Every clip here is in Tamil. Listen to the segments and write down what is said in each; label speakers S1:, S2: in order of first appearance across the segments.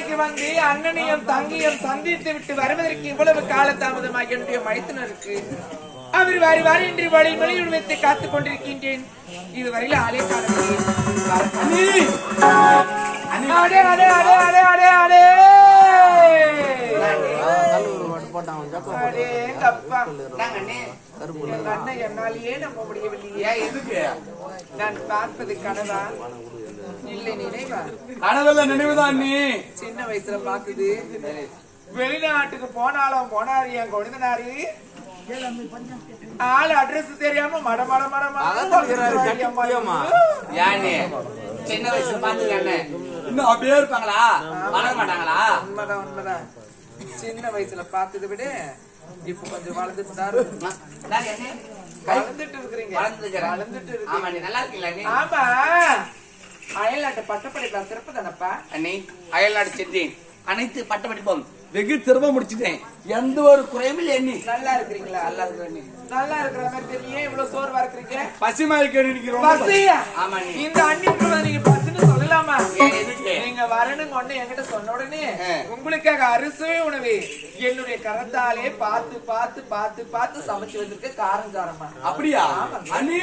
S1: அரண்மனைக்கு வந்து அண்ணனையும் தங்கையும் சந்தித்து விட்டு வருவதற்கு இவ்வளவு காலதாமதமாக என்னுடைய மைத்துனருக்கு. அவர் வாரி வாரி என்று வழி மொழியுடன் வைத்து காத்துக் கொண்டிருக்கின்றேன். இதுவரையில் ஆளே காணவில்லை. என்னாலேயே நம்ப முடியவில்லையே.
S2: எதுக்கு?
S1: நான் பார்ப்பது கனவா?
S2: கனவுல நினைவுதான் நீ.
S1: சின்ன வயசுல பாக்குது. வெளிநாட்டுக்கு போனாலும் போனாரு என் கொழுந்தனாரு. ஆள் அட்ரஸ் தெரியாம மட மட மட
S3: யானே சின்ன வயசுல பாத்துக்கண்ணே
S2: இன்னும் அப்படியே இருப்பாங்க
S3: இருப்பாங்களா வளர மாட்டாங்களா?
S1: உண்மைதான் உண்மைதான். சின்ன வயசுல பார்த்ததை விட இப்ப கொஞ்சம் வளர்ந்துட்டு தான் இருக்கு.
S3: நான் என்ன
S1: வளர்ந்துட்டு இருக்கிறீங்க. வளர்ந்துட்டு
S3: ஆமா
S1: இருக்கு
S3: நீ நல்லா இருக்கீங்களா நீ?
S1: ஆமா. அயல்நாட்டு பட்டப்படிப்பு சிறப்பு தானப்பா?
S3: அண்ணி அயல்நாடு சென்றேன் அனைத்து பட்டப்படிப்பும் வெகு சிறப்பா முடிச்சிட்டேன். எந்த ஒரு குறையும் இல்லை எண்ணி
S1: நல்லா இருக்கிறீங்களா?
S3: நல்லா இருக்கிறேன்
S1: நல்லா இருக்கிற மாதிரி தெரியல இவ்வளவு சோர்வா இருக்கிறீங்க?
S2: கேட்டு
S1: பசியா?
S3: ஆமா
S1: இந்த அன்னிக்கு நீங்க பசின்னு சொல்லலாமா? நீங்க வரணும் கொண்டு என்கிட்ட சொன்ன உடனே. உங்களுக்காக அரிசுவே உணவு. என்னுடைய கரத்தாலே பார்த்து பார்த்து பார்த்து பார்த்து சமைச்சு வச்சிருக்க காரம் காரமா
S2: அப்படியா அண்ணி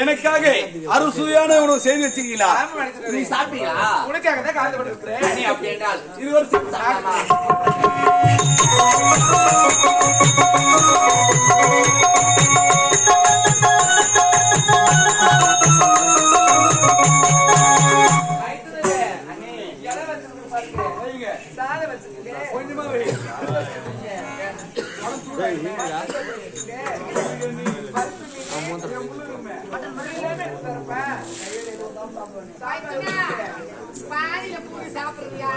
S2: எனக்காக அறுசுவையான உணவு செய்து வச்சிருக்கீங்களா?
S3: நீ. சாப்பிட்டீங்களா
S1: உனக்காக தான் காத்து இருக்கிறேன்
S3: அண்ணி அப்படி என்றால்
S2: இது ஒரு சிப்ஸ்.
S1: சாதம் வச்சிருக்கு.
S2: கொஞ்சமா வை.
S4: பாதியில பூரி சாப்பிடுறியா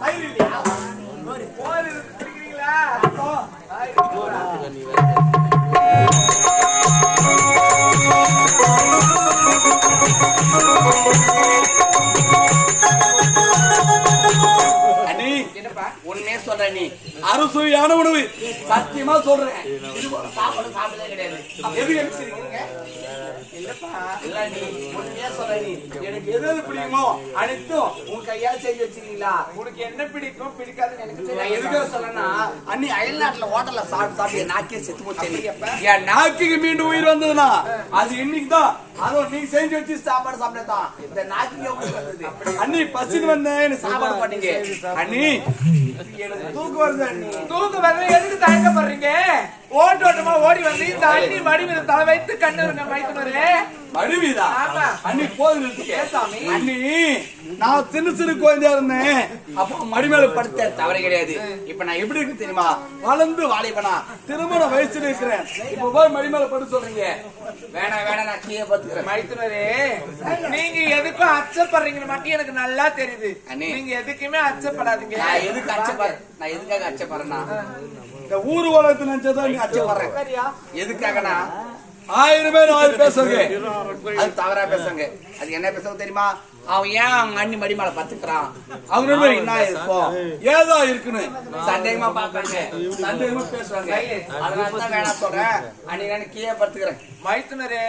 S2: தயிர் இல்லையா?
S1: மோர் இருக்கிறீங்களா?
S2: அண்ணி
S1: என்னப்பா
S3: சொல்ற சொல்றேன் நீ.
S2: அறுசுவையான உணவு. சத்தியமா சொல்றேன்.
S3: இது போல சாப்பாடு கிடையாது.
S2: எனக்கு எது எது பிடிக்குமோ அனைத்தும்
S3: உன் கையால செஞ்சு வச்சிருக்கீங்களா?
S1: உனக்கு என்ன பிடிக்கும்? பிடிக்காதுன்னு எனக்கு
S3: நான் எதுக்காக சொல்றேன்னா அன்னி அயல்நாட்டுல ஹோட்டல்ல சாப்பிட்டு சாப்பிட்டு என் நாக்கே செத்து போச்சு
S2: என் நாக்குக்கு மீண்டும் உயிர் வந்ததுன்னா அது இன்னைக்கு தான். அதுவும் நீ செஞ்சு வச்சு
S3: சாப்பாடு சாப்பிடத்தான். இந்த நாக்கு எப்படி
S2: அண்ணி பசின்னு வந்தேன்
S3: சாப்பாடு பண்ணீங்க
S2: அண்ணி தூக்கம் வருது அண்ணி.
S1: தூக்கு வரல எதுக்கு தயக்கப்படுறீங்க ஓட்டு ஓட்டமா ஓடி வந்து இந்த அண்ணி மடி மீது தலை வைத்து கண்ணு இருங்க மைத்துனரே
S2: மடுவிதா
S1: ஆமா.
S2: அண்ணி போது
S1: சாமி.
S2: அண்ணி நான் சின்ன சிறு குழந்தையா இருந்தேன். அப்போ மடி மேல படுத்த
S3: படுத்த தவறு கிடையாது. இப்ப நான் எப்படி இருக்கு தெரியுமா?
S2: வளர்ந்து வாலிபனா. திருமண வயசுல இருக்கிறேன். இப்ப போய் மடி மேல படுத்து சொல்றீங்க.
S3: வேணாம் வேணாம் நான் கீழே பாத்துக்கிறேன்
S1: மைத்துனரே நீங்க எதுக்கும் அச்சப்படுறீங்கன்னு மட்டும் எனக்கு நல்லா தெரியுது. நீங்க எதுக்குமே அச்சப்படாதீங்க.
S3: நான் எதுக்கு அச்சப்படுறேன் நான் எதுக்காக அச்சப்படுறேன்னா?
S2: இந்த ஊர் உலகத்துல நினைச்சதான் நீ அச்சப்படுறேன்
S1: சரியா?
S3: எதுக்காகனா?
S2: ஆயிரம் பேர் ஆயிரம் பேசுறீங்க.
S3: அது தவறா பேசுங்க அது என்ன பேசுறது தெரியுமா? அவன் ஏன் அவங்க அண்ணி மடி மேல பத்துக்கிறான்
S2: அவங்க
S3: என்ன இருக்கும்
S2: ஏதோ இருக்குன்னு.
S3: சந்தேகமா பாக்குறாங்க சந்தேகமா பேசுவாங்க அதனால தான் வேணாம் சொல்றேன். அன்னைக்கு நான் கீழே படுத்துக்கிறேன்.
S1: மைத்துனரே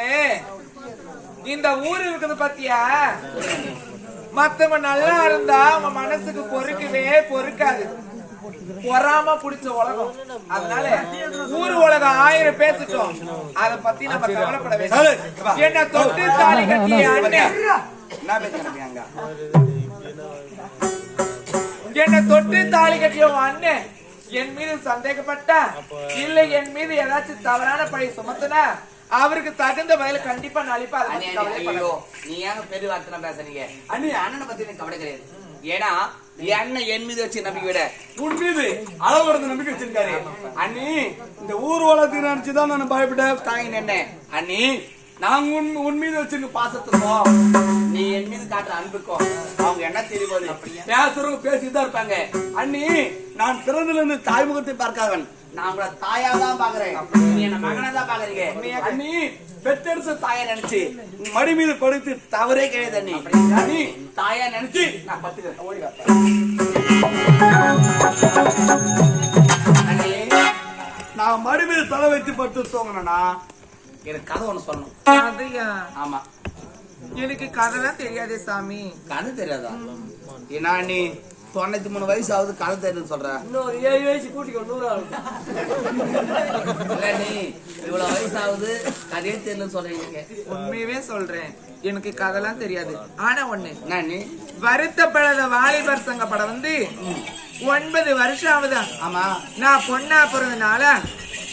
S1: இந்த ஊர் இருக்குது பாத்தியா? மத்தவன் நல்லா இருந்தா அவங்க மனசுக்கு பொறுக்கவே பொறுக்காது. பொறாம புடிச்ச உலகம். அதனால ஊர் உலகம் ஆயிரம் பேசிட்டோம் அத பத்தி நம்ம கவலைப்பட வேண்டாம். என்ன தொட்டு தாலி கட்டிய அண்ணன்
S3: என்ன பேசுறாங்க அங்க?
S1: என்ன தொட்டு தாலி கட்டிய அண்ணன் என் மீது சந்தேகப்பட்டா இல்ல என் மீது ஏதாச்சும் தவறான பழி சுமத்துனா அவருக்கு தகுந்த பதில் கண்டிப்பா நான் அளிப்பேன்.
S3: நீ ஏங்க பெரிய வார்த்தை பேசுறீங்க? அண்ணி அண்ணனை பத்தி எனக்கு கவலை கிடையாது. ஏன்னா என் அண்ணன் என் மீது வச்சு நம்பிக்கை விட.
S2: உன் மீது அளவு கடந்த நம்பிக்கை வச்சிருக்காரு. அண்ணி இந்த ஊர் உலகத்துக்கு நினைச்சுதான் நான் பயப்பட்டேன்.
S3: தாங்கி நின்ன
S2: அண்ணி நாங்க உன் உன் மீது வச்சிருக்க பாசத்துக்கும்
S3: நீ என் மீது காட்டுற அன்புக்கும் அவங்க என்ன தெரியும்
S2: பேசுறவங்க பேசிட்டு தான் இருப்பாங்க.
S3: அண்ணி
S2: நான் பிறந்ததுல இருந்து தாய்முகத்தை பார்க்காதவன்.
S3: நான் உங்களை தாயா தான் பாக்குறேன் என்ன மகனா தான் பாக்குறீங்க
S2: அண்ணி பெற்றெடுத்த
S3: தாயா நினைச்சு
S2: மடி மீது படுத்து
S3: தவறே கிடையாது அண்ணி.
S2: அண்ணி
S3: தாயா நினைச்சு நான் பத்துக்கிறேன் ஓடி
S2: நான் மடி மீது தலை வைத்து படுத்து தூங்கினா
S3: எனக்கு கதை ஒண்ணு சொல்லணும். ஆமா.
S1: எனக்கு கதைலாம் தெரியாதே சாமி.
S3: கதை தெரியாதா? ஏன்னா நீ தொண்ணூத்தி மூணு வயசு ஆகுது கதை தெரியுதுன்னு சொல்ற?
S2: இன்னொரு ஏழு வயசு கூட்டிக்கோ நூறு
S3: இல்ல நீ இவ்வளவு வயசு ஆகுது கதையே தெரியலன்னு சொல்றீங்க
S1: உண்மையவே சொல்றேன். எனக்கு கதைலாம் தெரியாது. ஆனா ஒண்ணு.
S3: என்ன நீ?
S1: வருத்தப்படாத வாலிபர் சங்க படம் வந்து ஒன்பது வருஷம் ஆகுதான்
S3: ஆமா.
S1: நான் பொண்ணா பிறந்தனால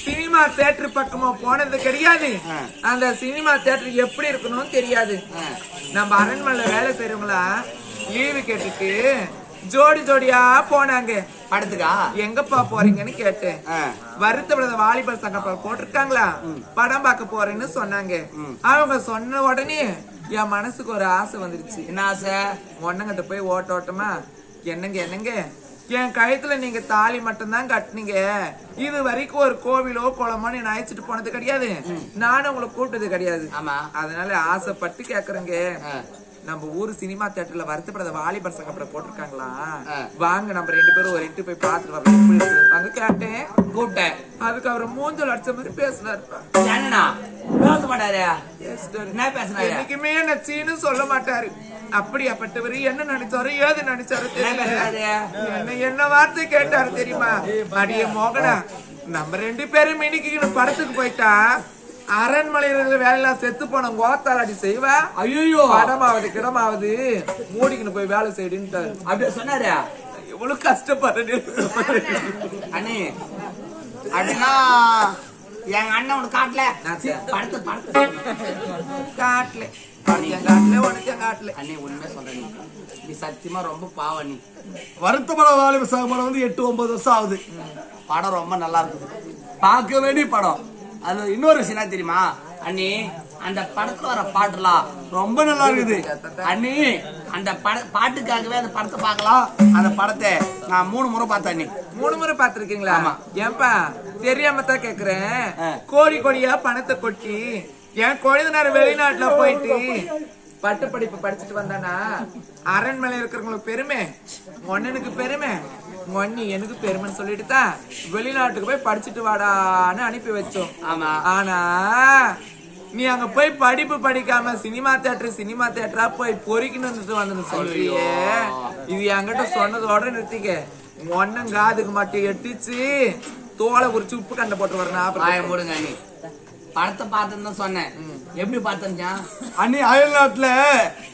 S1: சினிமா தியேட்டர் பக்கமா போனது கிடையாது. அந்த சினிமா தியேட்டர் எப்படி இருக்கணும்னு தெரியாது. நம்ம அரண்மனையில வேலை செய்யறவங்களா லீவு கேட்டுட்டு ஜோடி ஜோடியா போனாங்க.
S3: படத்துக்கா
S1: எங்கப்பா போறீங்கன்னு கேட்டேன். வருத்தப்படாத வாலிபர் சங்க படம் போட்டிருக்காங்களா? படம் பார்க்க போறேன்னு சொன்னாங்க. அவங்க சொன்ன உடனே என் மனசுக்கு ஒரு ஆசை வந்துருச்சு.
S3: என்ன ஆசை?
S1: ஒன்னங்கிட்ட போய் ஓட்ட ஓட்டமா? என்னங்க என்னங்க? என் கழுத்துல நீங்க தாலி மட்டும்தான் கட்டுனீங்க. இது வரைக்கும் ஒரு கோவிலோ குளமோ நீ அழைச்சிட்டு போனது கிடையாது. நானும் உங்களை கூப்பிட்டது கிடையாது.
S3: ஆமா.
S1: அதனால ஆசைப்பட்டு கேக்குறேங்க. நம்ம ஊர் சினிமா தியேட்டர்ல வருத்தப்படாத வாலிபர் சங்க படம் போட்டிருக்காங்களா. வாங்க நம்ம ரெண்டு பேரும் ஒரு இன்ட்டு போய் எப்படி இருக்குன்னு அங்க கேட்டேன்
S3: கூப்பிட்டேன்.
S1: அதுக்கு அவர் மூஞ்சல் அடிச்ச மாதிரி பேசினாரு.
S3: என்னண்ணா? பேச மாட்டாரு. என்ன பேசினாரு?
S1: என்னைக்குமே நச்சீன்னு சொல்ல மாட்டாரு. அப்படியாப்பட்டவர் என்ன நினைச்சாரு ஏது நினைச்சாரு
S3: என்ன
S1: என்ன என்ன வார்த்தை கேட்டாரு தெரியுமா? அடியே மோகனா நம்ம ரெண்டு பேரும் இன்னைக்கு படத்துக்கு போயிட்டா அரண்மனையில வேலையெல்லாம் செத்து போன கோத்தால் அடி செய்வா?
S3: ஐயோ
S1: படமாவது கிடமாவது மூடிக்கின்னு போய் வேலை செய்யுன்ட்டாரு
S3: அப்படியே சொன்னாரு.
S1: எவ்வளவு கஷ்டப்படுறேன்.
S3: அண்ணி அப்படின்னா எங்க அண்ணன் உனக்கு காட்டல. படத்து படத்து
S1: காட்டல. காட்டல உனக்கு காட்டல.
S3: அண்ணி உண்மை சொல்றேன் நீ. சத்தியமா ரொம்ப பாவம் நீ.
S2: வாலிப படம் வந்து எட்டு ஒன்பது வருஷம் ஆகுது.
S3: படம் ரொம்ப நல்லா இருக்குது பார்க்க வேண்டிய படம். அதுல இன்னொரு விஷயம் என்ன தெரியுமா? அண்ணி அந்த படத்துல வர பாட்டுலாம்
S2: ரொம்ப நல்லா இருக்குது.
S3: அண்ணி அந்த பட பாட்டுக்காகவே அந்த படத்தை பார்க்கலாம். அந்த படத்தை நான் மூணு முறை பார்த்தேன் அண்ணி.
S1: மூணு முறை பாத்திருக்கீங்களா
S3: ஆமா.
S1: ஏன்பா தெரியாம தான் கேக்குறேன். கோடி கோடியா பணத்தை கொட்டி என் குழந்தைனார் வெளிநாட்டுல போயிட்டு பட்ட படிப்பு படிச்சுட்டு வந்தானா அரண்மனை இருக்கிறவங்களுக்கு பெருமை. ஒன்னனுக்கு பெருமை. ஒன்னி எனக்கு பெருமைன்னு சொல்லிட்டு தான் வெளிநாட்டுக்கு போய் படிச்சுட்டு வாடான்னு அனுப்பி வச்சோம்.
S3: ஆமா.
S1: ஆனா நீ அங்க போய் படிப்பு படிக்காம சினிமா தியேட்டர் சினிமா தியேட்டரா போய் பொறிக்கணும் வந்துட்டு வந்து சொல்றியே இது என்கிட்ட சொன்னதோட நிறுத்திக்க. ஒன்னும் காதுக்கு மட்டும் எட்டிச்சு தோலை உரிச்சு உப்பு கண்ட போட்டு வரணும்
S3: மூடுங்க அண்ணி படத்தை பார்த்தேன்னு தான் சொன்னேன். எப்படி பார்த்தேன்
S2: அன்னி அயல்நாட்டுல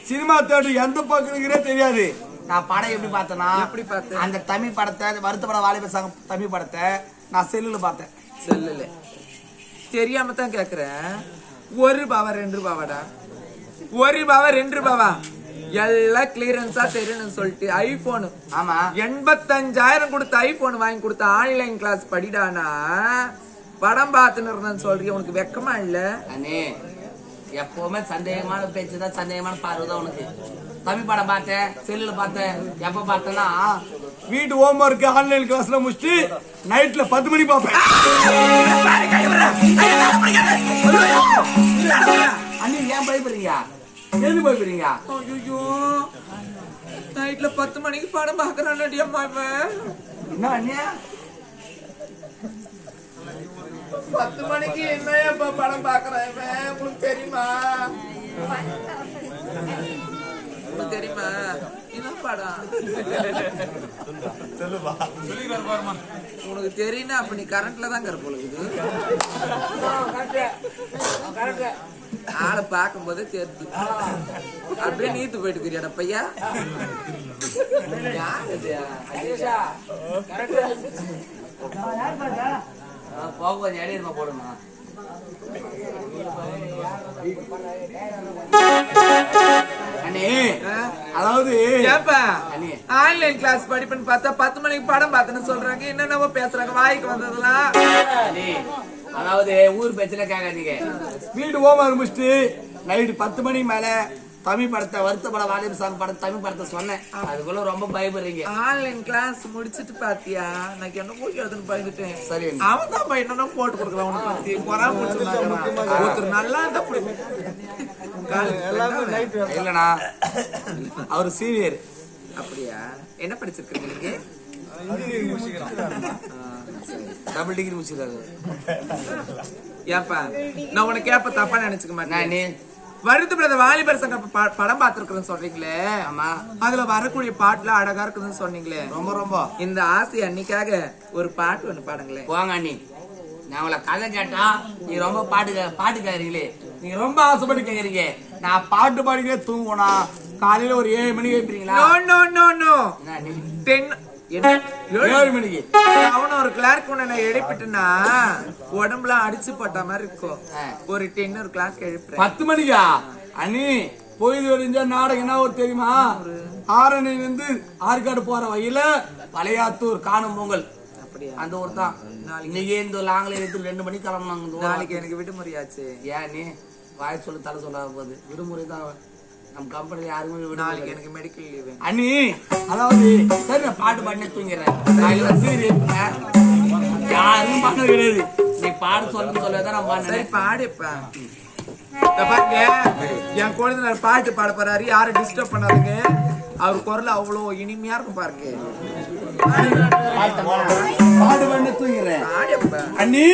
S2: சினிமா தேட்டர் எந்த பக்கம்ங்கிறே தெரியாது.
S3: நான் படம் எப்படி பார்த்தேன்னா
S1: எப்படி பார்த்த?
S3: அந்த தமிழ் படத்தை வருத்தப்பட வாலிப சங்கம் தமிழ் படத்தை நான் செல்லுல பார்த்தேன்.
S1: செல்லுல. தெரியாம தான் கேக்குறேன். ஒரு ரூபாவா ரெண்டு ரூபாவாடா? ஒரு ரூபாவா ரெண்டு ரூபாவா? எல்லாம் கிளியரன்ஸா தெரியணும்னு சொல்லிட்டு ஐபோனு
S3: ஆமா.
S1: எண்பத்தஞ்சாயிரம் கொடுத்து ஐபோன் வாங்கி கொடுத்த ஆன்லைன் கிளாஸ் படிடானா? படம் பார்த்துன்னு இருந்தேன்னு சொல்றீங்க உனக்கு வெக்கமா இல்ல?
S3: அண்ணே எப்பவுமே சந்தேகமான பேச்சு தான் சந்தேகமான பார்வை தான் உனக்கு. தமிழ் படம் பார்த்தேன் செல்லுல பார்த்தேன் எப்ப பார்த்தேன்னா
S2: வீட்டு ஹோம் ஒர்க் ஆன்லைன் கிளாஸ்ல முடிச்சுட்டு நைட்ல பத்து மணி பார்ப்பேன்.
S3: அண்ணி ஏன் பயப்படுறீங்க? எதுக்கு பயப்படுறீங்க?
S1: ஐயோ நைட்ல பத்து மணிக்கு படம் பாக்குறான் அம்மா
S3: என்ன அண்ணியா
S1: பத்து மணிக்கு என்னையா இப்ப படம் பாக்குறான் இவன் உங்களுக்கு தெரியுமா? உங்களுக்கு தெரியுமா? என்ன படம். உனக்கு தெரியும்னா அப்ப நீ கரண்ட்ல தான் கருப்பு ஆளை பார்க்கும் போதே தெரியுது. அப்படியே நீத்து போயிட்டு இருக்கிறியாடா பையா? யார் இது?
S3: போக கொஞ்சம் இடையே இருமா போடுமா அண்ணே
S1: ஆ?
S2: அதாவது
S1: ஆன்லைன் கிளாஸ் படிப்புன்னு பார்த்தா பத்து மணிக்கு படம் பார்த்தேன்னு சொல்றாங்க என்னென்னவோ பேசுறாங்க வாய்க்கு வந்ததெல்லாம்
S3: அண்ணே அதாவது ஊர் பேச்சுல கேட்காதீங்க
S2: ஹோம் ஒர்க் முடிச்சுட்டு
S3: நைட்டு பத்து மணி மேல தமிழ் படத்தை வருத்தப்பட வாலிப சாங் படம் தமிழ் படத்தை சொன்னேன். அதுக்குள்ள ரொம்ப பயப்படுறீங்க.
S1: ஆன்லைன் கிளாஸ் முடிச்சிட்டு பாத்தியா? நான் என்ன போய் எழுதுன்னு பயந்துட்டேன்.
S3: சரி.
S1: அவன் தான் பையனா போட்டு கொடுக்கலாம் உனக்கு பத்தி. பொறாம முடிச்சிருந்தாங்க ஒருத்தர் நல்லா இருந்தா பிடிக்கும்
S3: இல்லண்ணா. அவர் சீனியர்
S1: அப்படியா? என்ன படிச்சிருக்கீங்க நீங்க?
S3: டபுள் டிகிரி முடிச்சிருக்காரு
S1: ஏப்பா நான் உனக்கு கேப்ப தப்பா நினைச்சுக்க மாட்டேன்.
S3: நானு
S1: வருத்தப்படாத வாலிபர் சங்க படம் பார்த்திருக்கிறேன்னு சொல்றீங்களே?
S3: ஆமா.
S1: அதுல வரக்கூடிய பாட்டுல அழகா இருக்குதுன்னு சொன்னீங்களே.
S3: ரொம்ப ரொம்ப.
S1: இந்த ஆசை அன்னைக்காக ஒரு பாட்டு ஒண்ணு பாடுங்களேன்.
S3: போங்க அண்ணி. நான் உங்களை கதை கேட்டா நீ ரொம்ப பாட்டு பாட்டு கேக்குறீங்களே. நீங்க ரொம்ப ஆசைப்பட்டு கேக்குறீங்க. நான் பாட்டு பாடிக்கே தூங்குனா காலையில ஒரு ஏழு மணிக்கு எழுப்புறீங்களா
S1: no no no no? Ten
S3: ஏழு மணிக்கு.
S1: அவன ஒரு கிளார்க் ஒண்ணு நான் எழுப்பிட்டேன்னா உடம்புல அடிச்சு போட்ட மாதிரி இருக்கும். ஒரு டென் ஒரு கிளாக் எழுப்புறேன்.
S2: பத்து மணிக்கா? அண்ணி பொழுது வெடிஞ்ச நாடகம் என்ன ஒரு தெரியுமா? ஆரணில இருந்து ஆற்காடு போற வழியில
S3: பழையாத்தூர் காணும் பொங்கல்.
S1: அப்படியா?
S3: அந்த ஊர் தான். இன்னைக்கு இந்த லாங்கில எடுத்து ரெண்டு மணிக்கு கிளம்புனாங்க.
S1: நாளைக்கு எனக்கு விடுமுறையாச்சு.
S3: ஏன் நீ வாய் சொல்லு தலை சொல்ல போகுது விடுமுறை தான். நம்ம கம்பெனில யாருமே
S1: நாளைக்கு. எனக்கு மெடிக்கல் லீவு
S3: அண்ணி அதாவது சரி நான் பாட்டு பாடினே தூங்கிறேன் யாரும் பண்ண கிடையாது நீ பாடு சொல்லு சொல்லதான் நான்
S1: சரி
S3: பாடினேன்
S1: பாடுப்பா இத பாருங்க என் குழந்தைனார் பாட்டு பாட போறாரு யாரும் டிஸ்டர்ப் பண்ணாதுங்க அவர் குரல் அவ்வளவு இனிமையா இருக்கும் பாருங்க
S2: பாடு பண்ண தூங்கிறேன் அண்ணி